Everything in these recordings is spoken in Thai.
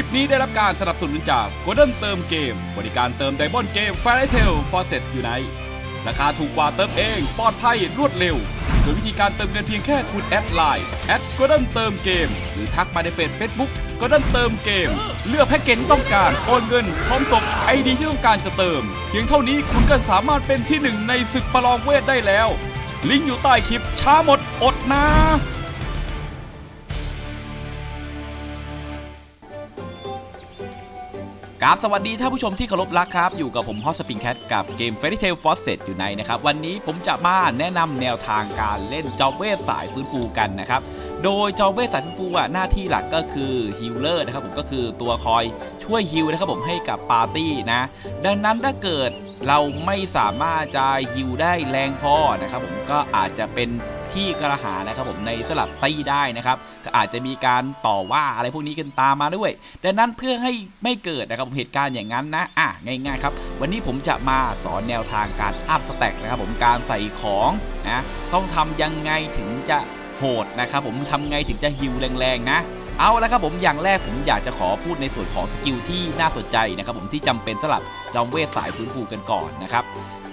ลิปนี้ได้รับการสนับสนุนจาก Golden เติมเกม บริการเติมไดมอนด์เกม Fairy Tail Faucet Unite ราคาถูกกว่าเติมเองปลอดภัยรวดเร็ว โดยวิธีการเติมเงินเพียงแค่คุณแอดไลน์แอด Golden เติมเกม หรือทักมาในเฟซ Facebook Golden เติมเกม เลือกแพ็กเกจที่ต้องการโอนเงินพร้อมส่งไอดีที่ต้องการจะเติม เพียงเท่านี้คุณก็สามารถเป็นที่หนึ่งในศึกประลองเวทได้แล้ว ลิงก์อยู่ใต้คลิปช้าหมดอดนะ ครับสวัสดีท่านผู้ชมที่เคารพรักครับ อยู่กับผมฮอสสปริงแคทกับเกม Fairy Tail Faucet อยู่ในนะครับ วันนี้ผมจะมาแนะนำแนวทางการเล่นจอมเวทสายฟื้นฟูกันนะครับ โดยจอมเวทสายฟื้นฟูอะหน้าที่หลักก็คือฮิลเลอร์นะครับผมก็คือตัวคอยช่วยฮิลนะครับผมให้กับปาร์ตี้นะดังนั้นถ้าเกิดเราไม่สามารถจะฮิลได้แรงพอนะครับผมก็อาจจะเป็นที่กระหานะครับผมในสลับตี้ได้นะครับ ก็อาจจะมีการต่อว่าอะไรพวกนี้กันตามมาด้วย ดังนั้นเพื่อให้ไม่เกิดนะครับผมเหตุการณ์อย่างนั้นนะอะง่ายๆครับ วันนี้ผมจะมาสอนแนวทางการอัพสแต็กนะครับผมการใส่ของนะต้องทำยังไงถึงจะ โหดนะครับผมทำไงถึงจะฮิลแรงๆนะเอาละครับผมอย่างแรกผมอยากจะขอพูดในส่วนของสกิลที่น่าสนใจนะครับผมที่จำเป็นสำหรับจอมเวทสายฟื้นฟูกันก่อนนะครับ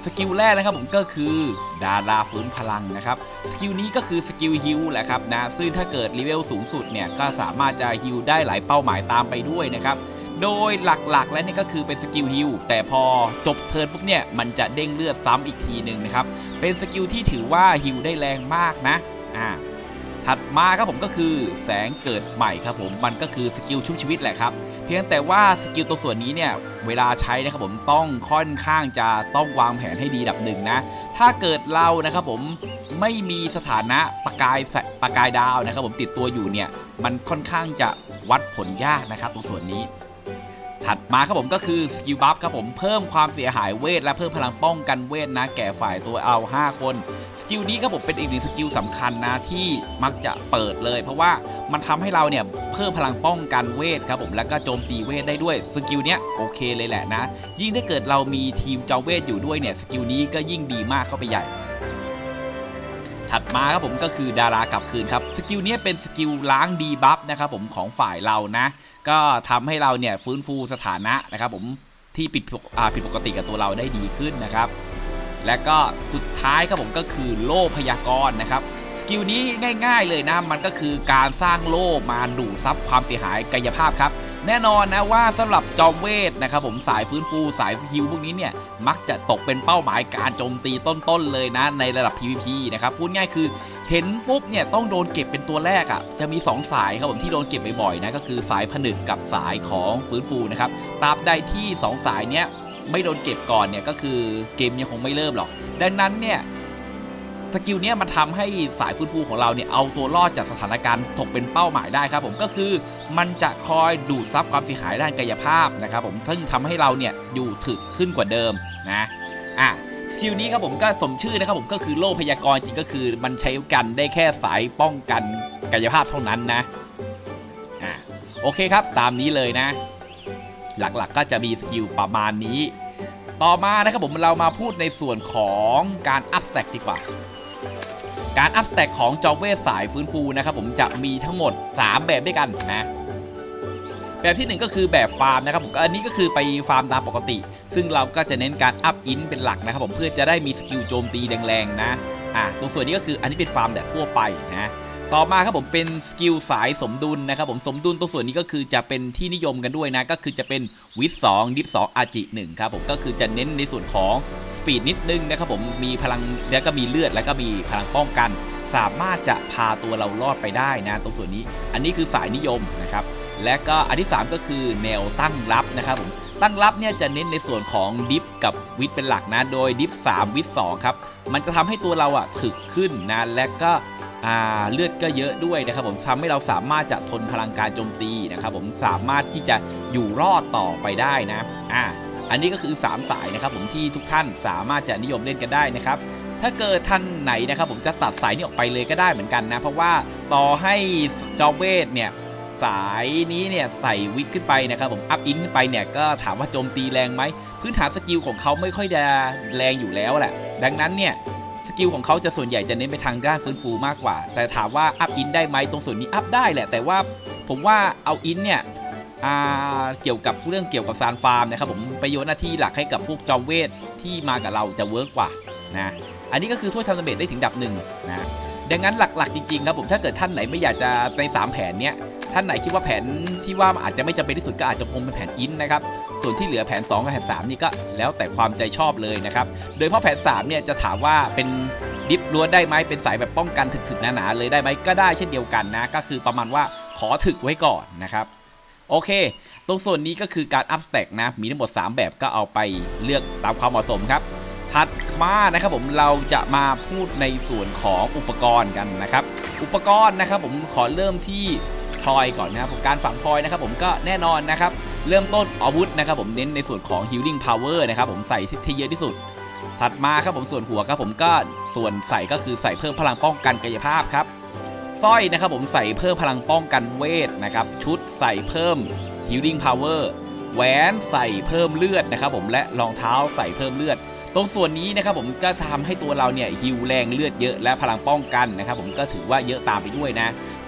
สกิลแรกนะครับผมก็คือดาราฟื้นพลังนะครับสกิลนี้ก็คือสกิลฮิลแหละครับนะซึ่งถ้าเกิดเลเวลสูงสุดเนี่ยก็สามารถจะฮิลได้หลายเป้าหมายตามไปด้วยนะครับโดยหลักๆ แล้วเนี่ยก็คือเป็นสกิลฮิลแต่พอจบเทิร์นปุ๊บเนี่ยมันจะเด้งเลือดซ้ำอีกทีหนึ่งนะครับเป็นสกิลที่ถือว่าฮิลได้แรงมากนะอ่า ถัดมาครับผมก็คือแสงเกิดใหม่ครับผมมันก็คือสกิลชุบชีวิตแหละครับ เพียงแต่ว่าสกิลตัวส่วนนี้เนี่ยเวลาใช้นะครับผมต้องค่อนข้างจะต้องวางแผนให้ดีดับหนึ่งนะ ถ้าเกิดเรานะครับผมไม่มีสถานะประกายแสประกายดาวนะครับผมติดตัวอยู่เนี่ยมันค่อนข้างจะวัดผลยากนะครับตรงส่วนนี้ ถัดมาครับผมก็คือสกิลบัฟครับผมเพิ่มความเสียหายเวทและเพิ่มพลังป้องกันเวทนะแก่ฝ่ายตัวเอา 5 คนสกิลนี้ครับผมเป็นอีกหนึ่งสกิลสำคัญนะที่มักจะเปิดเลย เพราะว่ามันทำให้เราเนี่ยเพิ่มพลังป้องกันเวทครับผมแล้วก็โจมตีเวทได้ด้วยสกิลเนี้ยโอเคเลยแหละนะ ยิ่งถ้าเกิดเรามีทีมเจ้าเวทอยู่ด้วยเนี่ยสกิลนี้ก็ยิ่งดีมากเข้าไปใหญ่ ถัดมาครับผมก็คือดารากลับคืนครับสกิลนี้เป็นสกิลล้างดีบัฟนะครับผมของฝ่ายเรานะ ก็ทำให้เราเนี่ยฟื้นฟูสถานะนะครับผมที่ผิดปกอ่าผิดปกติกับตัวเราได้ดีขึ้นนะครับและก็สุดท้ายครับผมก็คือโล่พยากรณ์นะครับสกิลนี้ง่าย ๆ เลยนะมันก็คือการสร้างโล่มาดูดซับความเสียหายกายภาพครับ แน่นอนนะว่าสำหรับจอมเวทนะครับผมสายฟื้นฟูสายฮิลพวกนี้เนี่ยมักจะตกเป็นเป้าหมายการโจมตีต้นๆเลยนะในระดับ PVP นะครับพูดง่ายคือเห็นปุ๊บเนี่ยต้องโดนเก็บเป็นตัวแรกอะ่ะจะมี 2 สายครับผมที่โดนเก็บบ่อยๆนะก็คือสายผนึกกับสายของฟื้นฟูนะครับตราบใดที่ 2 สายเนี้ยไม่โดนเก็บก่อนเนี่ยก็คือเกมยังคงไม่เริ่มหรอก ดังนั้นเนี่ย สกิลเนี้ยมันทำให้สายฟื้นฟูของเราเนี่ยเอาตัวรอดจากสถานการณ์ตกเป็นเป้าหมายได้ครับผมก็คือมันจะคอยดูดซับความเสียหายด้านกายภาพนะครับผมซึ่งทำให้เราเนี่ยอยู่ถึกขึ้นกว่าเดิมนะอะสกิลนี้ครับผมก็สมชื่อนะครับผมก็คือโล่พยากรจริงก็คือ มันใช้กันได้แค่สายป้องกันกายภาพเท่านั้นนะอะโอเคครับตามนี้เลยนะ หลักๆก็จะมีสกิลประมาณนี้ ต่อมานะครับผมเรามาพูดในส่วนของการอัพสแต็กดีกว่า การอัพสแต็กของจอเวสสายฟื้นฟูนะครับผมจะมีทั้งหมด 3 แบบด้วยกันนะแบบที่ 1 ก็คือแบบฟาร์มนะครับผมก็อันนี้ก็คือไปฟาร์มตามปกติ ซึ่งเราก็จะเน้นการอัพอินเป็นหลักนะครับผมเพื่อจะได้มีสกิลโจมตีแรงๆนะอะตรงส่วนนี้ก็คืออันนี้เป็นฟาร์มแบบทั่วไปนะต่อมาครับผมเป็นสกิลสายสมดุลนะครับผมสมดุลตรงส่วนนี้ก็คือจะเป็นที่นิยมกันด้วยนะ ก็คือจะเป็นวิทสองดิฟสองอาจิหนึ่งครับผมก็คือจะเน้นในส่วนของส ปีดนิดนึงนะครับผมมีพลังแล้วก็มีเลือดแล้วก็มีพลังป้องกัน สามารถจะพาตัวเรารอดไปได้นะ ตรงส่วนนี้ อันนี้คือสายนิยมนะครับและก็อันที่ 3 ก็คือแนวตั้งรับนะครับผมตั้งรับเนี่ยจะเน้นในส่วนของดิฟกับวิทเป็นหลักนะ โดยดิฟ3วิท2ครับ มันจะทำให้ตัวเราอะถึกขึ้นนะ และก็เลือดก็เยอะด้วยนะครับผมทำให้เราสามารถจะทนพลังการโจมตีนะครับผมสามารถที่จะอยู่รอดต่อไปได้นะอ่า อันนี้ก็คือ 3 สายนะครับผมที่ทุกท่านสามารถจะนิยมเล่นกันได้นะครับถ้าเกิดท่านไหนนะครับผมจะตัดสายนี้ออกไปเลยก็ได้เหมือนกันนะเพราะว่าต่อให้จอเวทเนี่ยสายนี้เนี่ยใส่วิทขึ้นไปนะครับผมอัพอินขึ้นไปเนี่ยก็ถามว่าโจมตีแรงไหมพื้นฐานสกิลของเขาไม่ค่อยจะแรงอยู่แล้วแหละดังนั้นเนี่ยสกิลของเขาจะส่วนใหญ่จะเน้นไปทางด้านฟื้นฟูมากกว่า แต่ถามว่าอัพอินได้ไหมตรงส่วนนี้อัพได้แหละ แต่ว่าผมว่าเอาอินเนี่ย เกี่ยวกับเรื่องเกี่ยวกับซานฟาร์มนะครับผมไปโยนหน้าที่หลักให้กับพวกจอมเวทที่มากับเราจะเวิร์กกว่านะอันนี้ก็คือถ้วยทำสำเร็จได้ถึงดับหนึ่งนะดังนั้นหลักๆจริงๆครับผมถ้าเกิดท่านไหนไม่อยากจะในสามแผนเนี้ยท่านไหนคิดว่าแผนที่ว่าอาจจะไม่จำเป็นที่สุดก็อาจจะคงเป็นแผนอินนะครับส่วนที่เหลือแผน 2 กับแผน 3 นี่ก็แล้วแต่ความใจชอบเลยนะครับโดยเฉพาะแผน3เนี่ยจะถามว่าเป็นดิฟล้วนได้ไหมเป็นสายแบบป้องกันถึกๆหนาๆเลยได้ไหมก็ได้เช่นเดียวกันนะก็คือประมาณว่าขอถึกไว้ก่อนนะครับ โอเค ตรงส่วนนี้ก็คือการอัพส a ต็กนะ มีทั้งหมด 3 แบบก็เอาไปเลือกตามความเหมาะสมครับ ถัดมานะครับผมเราจะมาพูดในส่วนของอุปกรณ์กันนะครับ อุปกรณ์นะครับผมขอเริ่มที่พลอยก่อนนะครับผมการฝังพลอยนะครับผมก็แน่นอนนะครับ เริ่มต้นอาวุธนะครับผมเน้นในส่วนของ healing power นะครับผมใส่ที่เยอะที่สุด ถัดมาครับผมส่วนหัวครับผมก็ส่วนใส่ก็คือใส่เพิ่มพลังป้องกันกายภาพครับ สร้อยนะครับผมใส่เพิ่มพลังป้องกันเวทนะครับ ชุดใส่เพิ่ม healing power แหวนใส่เพิ่มเลือดนะครับผมและรองเท้าใส่เพิ่มเลือด ตรงส่วนนี้นะครับผมก็ทำให้ตัวเราเนี่ยฮิวแรงเลือดเยอะและพลังป้องกันนะครับผมก็ถือว่าเยอะตามไปด้วยนะ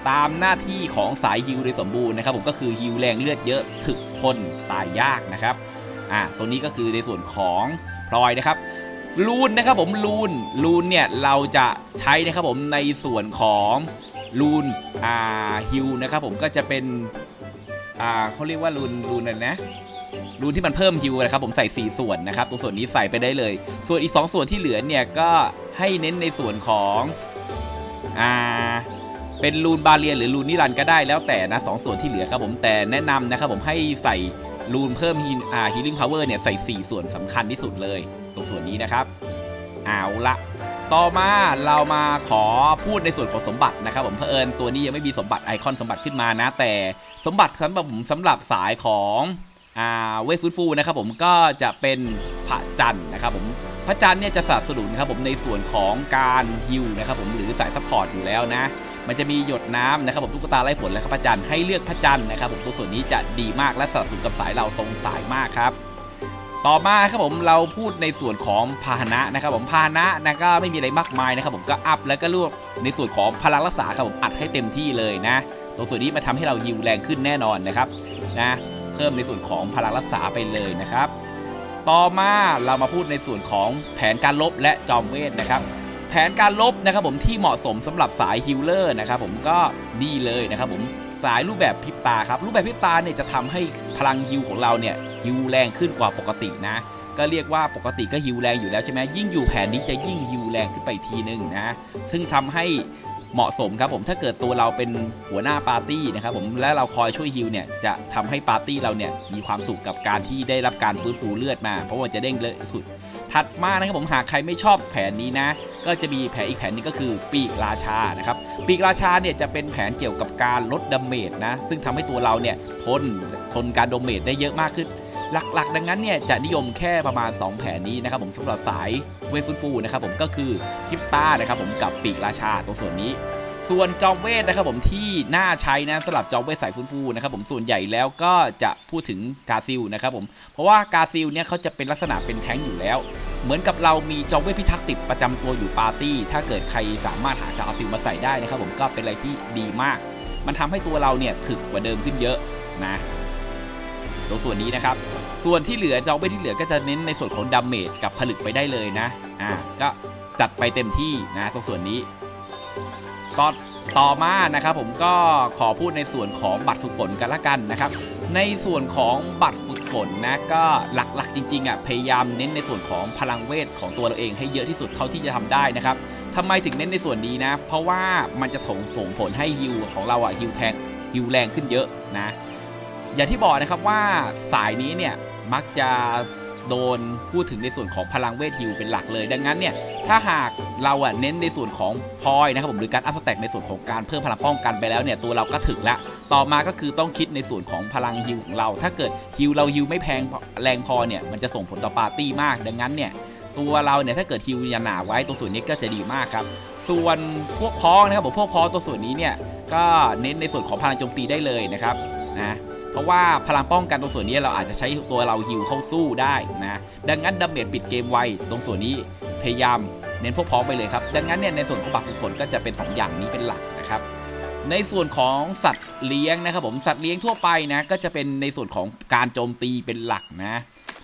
ตามหน้าที่ของสายฮิวโดยสมบูรณ์นะครับผมก็คือฮิวแรงเลือดเยอะถึกทนตายยากนะครับอ่าตรงนี้ก็คือในส่วนของพลอยนะครับลูนนะครับผมลูนลูนเนี่ยเราจะใช้นะครับผมในส่วนของ ลูนอ่าฮิวนะครับผมก็จะเป็นอ่าเขาเรียกว่าลูนลูนอะไรนะลูนที่มันเพิ่มฮิวนะครับผมใส่ 4 ส่วนนะครับ ตรงส่วนนี้ใส่ไปได้เลย ส่วนอีก 2 ส่วนที่เหลือเนี่ยก็ให้เน้นในส่วนของอ่าเป็นลูนบาเรียนหรือลูนนิรันก็ได้แล้วแต่นะสองส่วนที่เหลือครับผมแต่แนะนำนะครับผมให้ใส่ลูนเพิ่มฮีอ่าฮีลิ่งพาวเวอร์เนี่ยใส่ 4 ส่วนสำคัญที่สุดเลย ตรงส่วนนี้นะครับ เอาละ ต่อมาเรามาขอพูดในส่วนของสมบัตินะครับผมเผอิญตัวนี้ยังไม่มีสมบัติไอคอนสมบัติขึ้นมานะ แต่สมบัติสำหรับผมสำหรับสายของอ่าเวฟฟูนะครับผมก็จะเป็นพระจันทร์นะครับผมพระจันทร์เนี่ยจะสนับสนุนครับผมในส่วนของการฮิวนะครับผมหรือสายซัพพอร์ตอยู่แล้วนะ มันจะมีหยดน้ำนะครับผมตุ๊กตาไล่ฝนและครับพระจันทร์ให้เลือกพระจันทร์นะครับผมตัวส่วนนี้จะดีมากและสนับสนุนกับสายเราตรงสายมากครับ ต่อมาครับผมเราพูดในส่วนของพาหนะนะครับผมพาหนะนะก็ไม่มีอะไรมากมายนะครับผมก็อัพแล้วก็รวบในส่วนของพลังรักษาครับผมอัดให้เต็มที่เลยนะตรงส่วนนี้มาทำให้เราฮิวแรงขึ้นแน่นอนนะครับนะเพิ่มในส่วนของพลังรักษาไปเลยนะครับ ต่อมาเรามาพูดในส่วนของแผนการลบและจอมเวทนะครับแผนการลบนะครับผมที่เหมาะสมสำหรับสายฮิลเลอร์นะครับผมก็นี่เลยนะครับผม สายรูปแบบพิบตาครับ รูปแบบพิบตาเนี่ยจะทำให้พลังฮิลของเราเนี่ยฮิลแรงขึ้นกว่าปกตินะ ก็เรียกว่าปกติก็ฮิลแรงอยู่แล้วใช่ไหมยิ่งอยู่แผนนี้จะยิ่งฮิลแรงขึ้นไปอีกทีนึงนะ ซึ่งทำให้เหมาะสมครับผมถ้าเกิดตัวเราเป็นหัวหน้าปาร์ตี้นะครับผมและเราคอยช่วยฮิลเนี่ยจะทำให้ปาร์ตี้เราเนี่ยมีความสุขกับการที่ได้รับการฟื้นฟูเลือดมา เพราะว่าจะเด้งเลยสุด ถัดมานะครับผมหากใครไม่ชอบแผนนี้นะ ก็จะมีแผนอีกแผนนึงก็คือปีกราชานะครับปีกราชาเนี่ยจะเป็นแผนเกี่ยวกับการลดดาเมจนะซึ่งทำให้ตัวเราเนี่ยทนทนการดาเมจได้เยอะมากขึ้นหลักๆ ดังนั้นเนี่ยจะนิยมแค่ประมาณ 2 แผนนี้นะครับผมสำหรับสายเวฟฟูนะครับผมก็คือคริปต้านะครับผมกับปีกราชาตรงส่วนนี้ ส่วนจอมเวทนะครับผมที่น่าใช้นะสำหรับจอมเวทสายฟื้นฟูนะครับผมส่วนใหญ่แล้วก็จะพูดถึงกาซิลนะครับผมเพราะว่ากาซิลเนี่ยเขาจะเป็นลักษณะเป็นแท้งอยู่แล้ว เหมือนกับเรามีจอมเวทพิทักษ์ติดประจำตัวอยู่ปาร์ตี้ ถ้าเกิดใครสามารถหากาซิลมาใส่ได้นะครับผมก็เป็นอะไรที่ดีมาก มันทำให้ตัวเราเนี่ยถึกกว่าเดิมขึ้นเยอะนะตรงส่วนนี้นะครับ ส่วนที่เหลือจอมเวทที่เหลือก็จะเน้นในส่วนของดาเมจกับผลึกไปได้เลยนะอ่าก็จัดไปเต็มที่นะตรงส่วนนี้ ต่อต่อมานะครับผมก็ขอพูดในส่วนของบัตรฝึกฝนกันละกันนะครับ ในส่วนของบัตรฝึกฝนนะก็หลักๆจริงๆอะพยายามเน้นในส่วนของพลังเวทของตัวเราเองให้เยอะที่สุดเท่าที่จะทำได้นะครับทำไมถึงเน้นในส่วนนี้นะ เพราะว่ามันจะถงส่งผลให้ฮิวของเราอะฮิวแพงฮิวแรงขึ้นเยอะนะ อย่างที่บอกนะครับว่าสายนี้เนี่ยมักจะ โดนพูดถึงในส่วนของพลังเวทฮิวเป็นหลักเลย ดังนั้นเนี่ยถ้าหากเราอะเน้นในส่วนของพอยนะครับผมหรือการอัพสแต็กในส่วนของการเพิ่มพลังป้องกันไปแล้วเนี่ยตัวเราก็ถึงละ ต่อมาก็คือต้องคิดในส่วนของพลังฮิวของเรา ถ้าเกิดฮิวเราฮิวไม่แพงแรงพอเนี่ยมันจะส่งผลต่อปาร์ตี้มาก ดังนั้นเนี่ยตัวเราเนี่ยถ้าเกิดฮิวยาหนาไว้ตัวส่วนนี้ก็จะดีมากครับส่วนพวกพ้องนะครับผมพวกพ้องตัวส่วนนี้เนี่ยก็เน้นในส่วนของพลังโจมตีได้เลยนะครับนะ ราะว่าพลังป้องกันตรงส่วนนี้เราอาจจะใช้ตัวเราฮิวเข้าสู้ได้นะดังนั้นดาเมจปิดเกมไวตรงส่วนนี้พยายามเน้นพวกพ้องไปเลยครับ ดังนั้นเนี่ยในส่วนของบัตรฝึกฝนก็จะเป็น 2 อย่างนี้เป็นหลักนะครับในส่วนของสัตว์เลี้ยงนะครับผมสัตว์เลี้ยงทั่วไปนะก็จะเป็นในส่วนของการโจมตีเป็นหลักนะ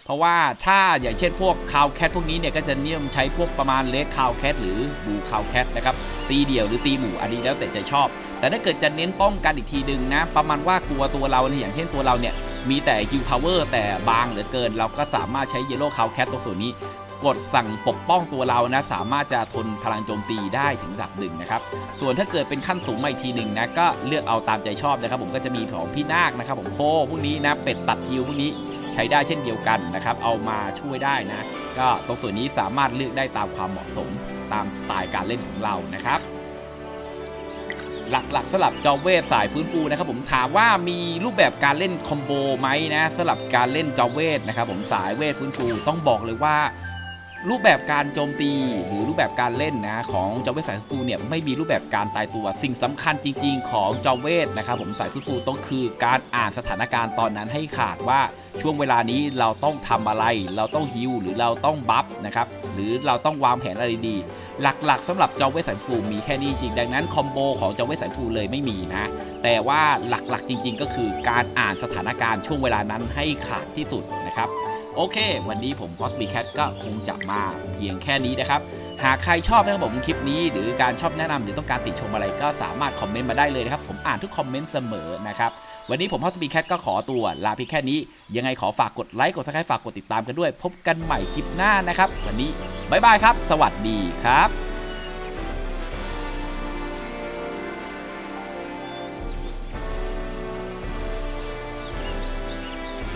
เพราะว่าถ้าอย่างเช่นพวกคาวแคทพวกนี้เนี่ยก็จะนิยมใช้พวกประมาณเลดคาวแคทหรือบูคาวแคทนะครับตีเดี่ยวหรือตีหมู่อันนี้แล้วแต่ใจชอบ แต่ถ้าเกิดจะเน้นป้องกันอีกทีหนึ่งนะ ประมาณว่ากลัวตัวเราเนี่ยอย่างเช่นตัวเราเนี่ยมีแต่ฮิลพาวเวอร์แต่บางเหลือเกิน เราก็สามารถใช้เยลโล่คาวแคทตัวส่วนนี้กดสั่งปกป้องตัวเรานะ สามารถจะทนพลังโจมตีได้ถึงระดับหนึ่งนะครับ ส่วนถ้าเกิดเป็นขั้นสูงมาอีกทีหนึ่งนะ ก็เลือกเอาตามใจชอบนะครับ ผมก็จะมีของพี่นาคนะครับ ผมโคพวกนี้นะ เป็ดตัดฮิวพวกนี้ ใช้ได้เช่นเดียวกันนะครับ เอามาช่วยได้นะ ก็ตรงส่วนนี้สามารถเลือกได้ตามความเหมาะสมตามสไตล์การเล่นของเรานะครับ หลักๆสลับจอมเวทสายฟื้นฟูนะครับผมถามว่ามีรูปแบบการเล่นคอมโบไหมนะสลับการเล่นจอมเวทนะครับผมสายเวทฟื้นฟูต้องบอกเลยว่า รูปแบบการโจมตีหรือรูปแบบการเล่นนะของจอมเวทสายฟูเนี่ยไม่มีรูปแบบการตายตัว สิ่งสำคัญจริง ๆ ของจอมเวทนะครับผมสายฟูต้องคือการอ่านสถานการณ์ตอนนั้นให้ขาดว่าช่วงเวลานี้เราต้องทำอะไร เราต้องฮิวหรือเราต้องบัฟนะครับหรือเราต้องวางแผนอะไรดี หลักๆสำหรับจอมเวทสายฟูมีแค่นี้จริง ดังนั้นคอมโบของจอมเวทสายฟูเลยไม่มีนะแต่ว่าหลักๆจริง ๆ ก็คือการอ่านสถานการณ์ช่วงเวลานั้นให้ขาดที่สุดนะครับ โอเค วันนี้ผมพอสบีแคทก็คงจะมาเพียงแค่นี้นะครับ หากใครชอบนะครับผมคลิปนี้ หรือการชอบแนะนำหรือต้องการติชมอะไรก็สามารถคอมเมนต์มาได้เลยนะครับ ผมอ่านทุกคอมเมนต์เสมอนะครับ วันนี้ผมพอสบีแคทก็ขอตัวลาเพียงแค่นี้ ยังไงขอฝากกดไลค์กดซับสไครต์ฝากกดติดตามกันด้วย พบกันใหม่คลิปหน้านะครับ วันนี้บ๊ายบายครับ สวัสดีครับ